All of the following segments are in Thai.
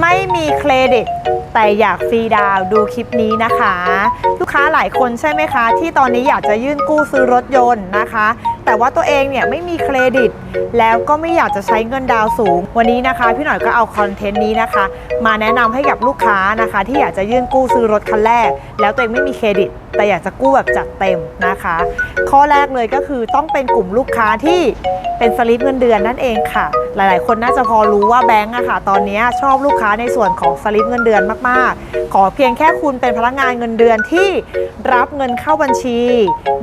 ไม่มีเครดิต แต่อยากฟรีดาวดูคลิปนี้นะคะ ลูกค้าหลายคนใช่ไหมคะ ที่ตอนนี้อยากจะยื่นกู้ซื้อรถยนต์นะคะ แต่ว่าตัวเองเนี่ยไม่มีเครดิต แล้วก็ไม่อยากจะใช้เงินดาวน์สูง วันนี้นะคะ พี่หน่อยก็เอาคอนเทนต์นี้นะคะ มาแนะนำให้กับลูกค้านะคะ ที่อยากจะยื่นกู้ซื้อรถคันแรก แล้วตัวเองไม่มีเครดิต แต่อยากจะกู้แบบจัดเต็มนะคะ ข้อแรกเลยก็คือต้องเป็นกลุ่มลูกค้าที่เป็นสลิปเงินเดือนนั่นเองค่ะ หลาย ๆ คนน่าจะพอรู้ว่าแบงก์อะค่ะ ตอนนี้ชอบลูกค้าในส่วนของสลิปเงินเดือนมาก ๆ ขอเพียงแค่คุณเป็นพนักงานเงินเดือนที่รับเงินเข้าบัญชี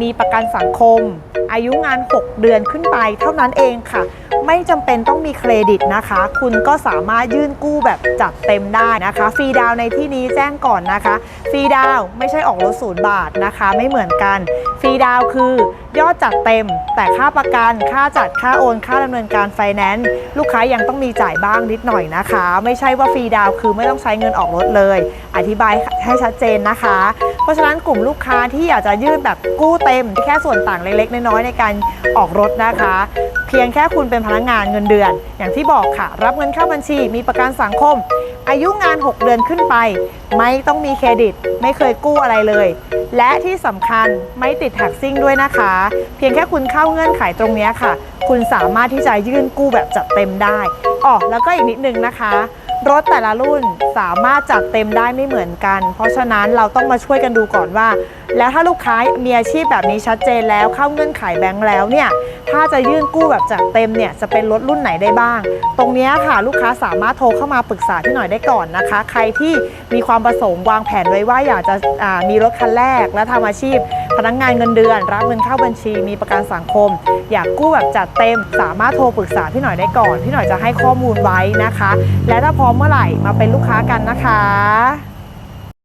มีประกันสังคม อายุงาน 6 เดือนขึ้นไปเท่านั้นเองค่ะ ไม่จำเป็นต้องมีเครดิตนะคะ คุณก็สามารถยื่นกู้แบบจัดเต็มได้นะคะ ฟรีดาวในที่นี้แจ้งก่อนนะคะ ฟรีดาวไม่ใช่ออกรถศูนย์บาทนะคะ ไม่เหมือนกัน ฟรีดาวคือยอดจัดเต็ม แต่ค่าประกันค่าจัดค่าโอนค่าดำเนินการไฟแนนซ์ลูกค้ายังต้องมีจ่ายบ้างนิดหน่อยนะคะ ไม่ใช่ว่าฟรีดาวคือไม่ต้องใช้เงินออกรถเลย อธิบายให้ชัดเจนนะคะ เพราะฉะนั้นกลุ่มลูกค้าที่อยากจะยื่นแบบกู้เต็ม แค่ส่วนต่างเล็กๆน้อยๆในการออกรถนะคะ เพียงแค่คุณเป็นพนักงานเงินเดือน อย่างที่บอกค่ะ รับเงินเข้าบัญชี มีประกันสังคม อายุงาน 6 เดือนขึ้นไป ไม่ต้องมีเครดิต ไม่เคยกู้อะไรเลย และที่สำคัญไม่ติดแท็กซิ่งด้วยนะคะ เพียงแค่คุณเข้าเงื่อนไขตรงนี้ค่ะ คุณสามารถที่จะยื่นกู้แบบจัดเต็มได้อ๋อแล้วก็อีกนิดนึงนะคะ รถแต่ละรุ่นสามารถจัดเต็มได้ไม่เหมือนกัน เพราะฉะนั้นเราต้องมาช่วยกันดูก่อนว่า แล้วถ้าลูกค้ามีอาชีพแบบนี้ชัดเจนแล้วเข้าเงื่อนไขแบงค์แล้วเนี่ยถ้าจะยื่นกู้แบบจัดเต็มเนี่ยจะเป็นรถรุ่นไหนได้บ้าง ตรงนี้ค่ะลูกค้าสามารถโทรเข้ามาปรึกษาพี่หน่อยได้ก่อนนะคะ ใครที่มีความประสงค์วางแผนไว้ว่าอยากจะมีรถคันแรกและทำอาชีพ พนักงานเงินเดือน รับเงินเข้าบัญชี มีประกันสังคม อยากกู้แบบจัดเต็ม สามารถโทรปรึกษาพี่หน่อยได้ก่อน พี่หน่อยจะให้ข้อมูลไว้นะคะ และถ้าพร้อมเมื่อไหร่มาเป็นลูกค้ากันนะคะ